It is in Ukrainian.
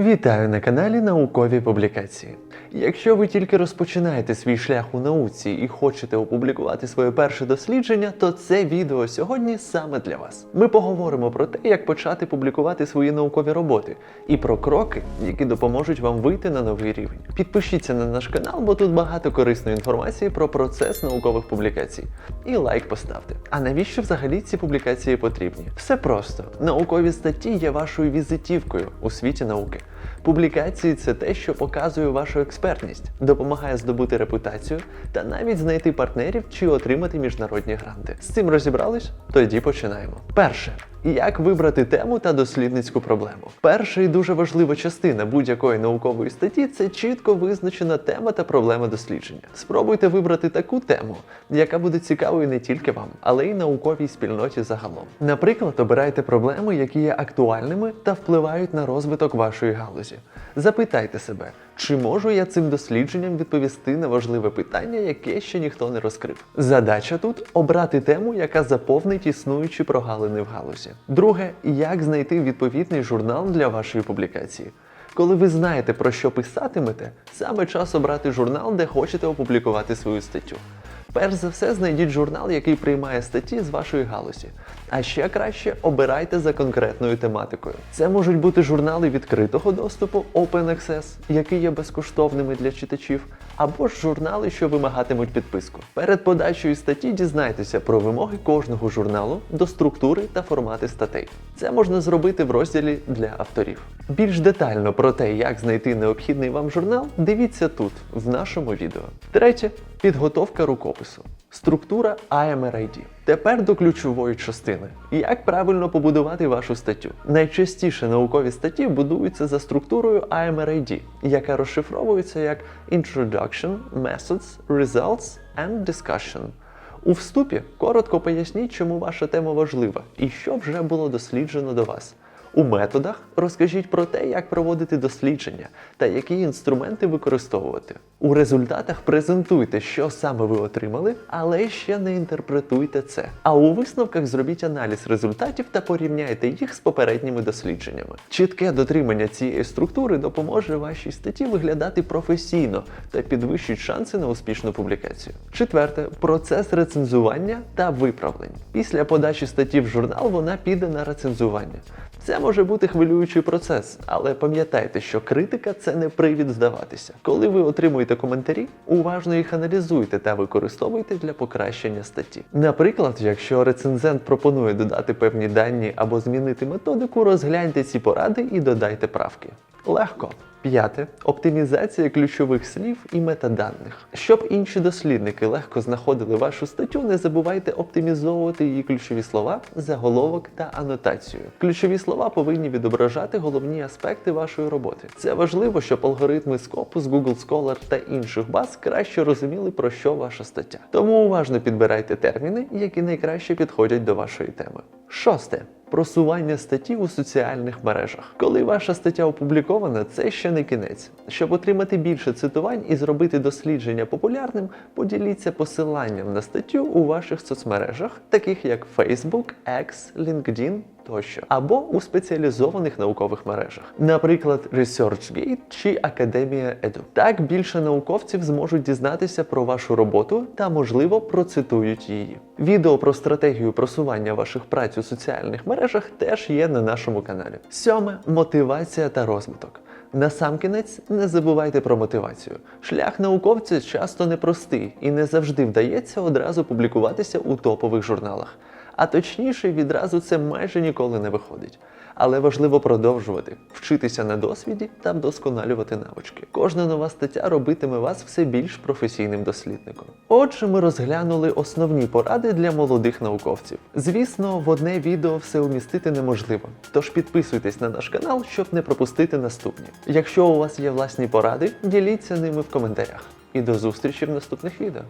Вітаю на каналі Наукові публікації. Якщо ви тільки розпочинаєте свій шлях у науці і хочете опублікувати своє перше дослідження, то це відео сьогодні саме для вас. Ми поговоримо про те, як почати публікувати свої наукові роботи, і про кроки, які допоможуть вам вийти на новий рівень. Підпишіться на наш канал, бо тут багато корисної інформації про процес наукових публікацій. І лайк поставте. А навіщо взагалі ці публікації потрібні? Все просто. Наукові статті є вашою візитівкою у світі науки. Публікації це те, що показує вашу експертність, допомагає здобути репутацію та навіть знайти партнерів чи отримати міжнародні гранти. З цим розібрались? Тоді починаємо. Перше. Як вибрати тему та дослідницьку проблему? Перша і дуже важлива частина будь-якої наукової статті це чітко визначена тема та проблема дослідження. Спробуйте вибрати таку тему, яка буде цікавою не тільки вам, але й науковій спільноті загалом. Наприклад, обирайте проблеми, які є актуальними та впливають на розвиток вашої галузі. Запитайте себе, чи можу я цим дослідженням відповісти на важливе питання, яке ще ніхто не розкрив. Задача тут обрати тему, яка заповнить існуючі прогалини в галузі. Друге, як знайти відповідний журнал для вашої публікації. Коли ви знаєте, про що писатимете, саме час обрати журнал, де хочете опублікувати свою статтю. Перш за все, знайдіть журнал, який приймає статті з вашої галузі. А ще краще обирайте за конкретною тематикою. Це можуть бути журнали відкритого доступу Open Access, які є безкоштовними для читачів, або ж журнали, що вимагатимуть підписку. Перед подачею статті дізнайтеся про вимоги кожного журналу до структури та формати статей. Це можна зробити в розділі для авторів. Більш детально про те, як знайти необхідний вам журнал, дивіться тут, в нашому відео. Третє підготовка рукопису. Структура IMRID. Тепер до ключової частини. Як правильно побудувати вашу статтю? Найчастіше наукові статті будуються за структурою IMRID, яка розшифровується як Introduction, Methods, Results and Discussion. У вступі коротко поясніть, чому ваша тема важлива і що вже було досліджено до вас. У методах розкажіть про те, як проводити дослідження та які інструменти використовувати. У результатах презентуйте, що саме ви отримали, але ще не інтерпретуйте це. А у висновках зробіть аналіз результатів та порівняйте їх з попередніми дослідженнями. Чітке дотримання цієї структури допоможе вашій статті виглядати професійно та підвищить шанси на успішну публікацію. Четверте процес рецензування та виправлень. Після подачі статті в журнал вона піде на рецензування. Це може бути хвилюючий процес, але пам'ятайте, що критика це не привід здаватися. Коли ви отримуєте коментарі, уважно їх аналізуйте та використовуйте для покращення статті. Наприклад, якщо рецензент пропонує додати певні дані або змінити методику, розгляньте ці поради і додайте правки. Легко. П'яте оптимізація ключових слів і метаданих. Щоб інші дослідники легко знаходили вашу статтю, не забувайте оптимізовувати її ключові слова, заголовок та анотацію. Ключові слова повинні відображати головні аспекти вашої роботи. Це важливо, щоб алгоритми Scopus, Google Scholar та інших баз краще розуміли, про що ваша стаття. Тому уважно підбирайте терміни, які найкраще підходять до вашої теми. Шосте. Просування статті у соціальних мережах. Коли ваша стаття опублікована, це ще не кінець. Щоб отримати більше цитувань і зробити дослідження популярним, поділіться посиланням на статтю у ваших соцмережах, таких як Facebook, X, LinkedIn тощо, або у спеціалізованих наукових мережах, наприклад, ResearchGate чи Академія Edu. Так більше науковців зможуть дізнатися про вашу роботу та, можливо, процитують її. Відео про стратегію просування ваших праць у соціальних мережах теж є на нашому каналі. Сьоме мотивація та розвиток. Насамкінець не забувайте про мотивацію. Шлях науковця часто непростий і не завжди вдається одразу публікуватися у топових журналах. А точніше, відразу це майже ніколи не виходить. Але важливо продовжувати, вчитися на досвіді та вдосконалювати навички. Кожна нова стаття робитиме вас все більш професійним дослідником. Отже, ми розглянули основні поради для молодих науковців. Звісно, в одне відео все умістити неможливо, тож підписуйтесь на наш канал, щоб не пропустити наступні. Якщо у вас є власні поради, діліться ними в коментарях. І до зустрічі в наступних відео.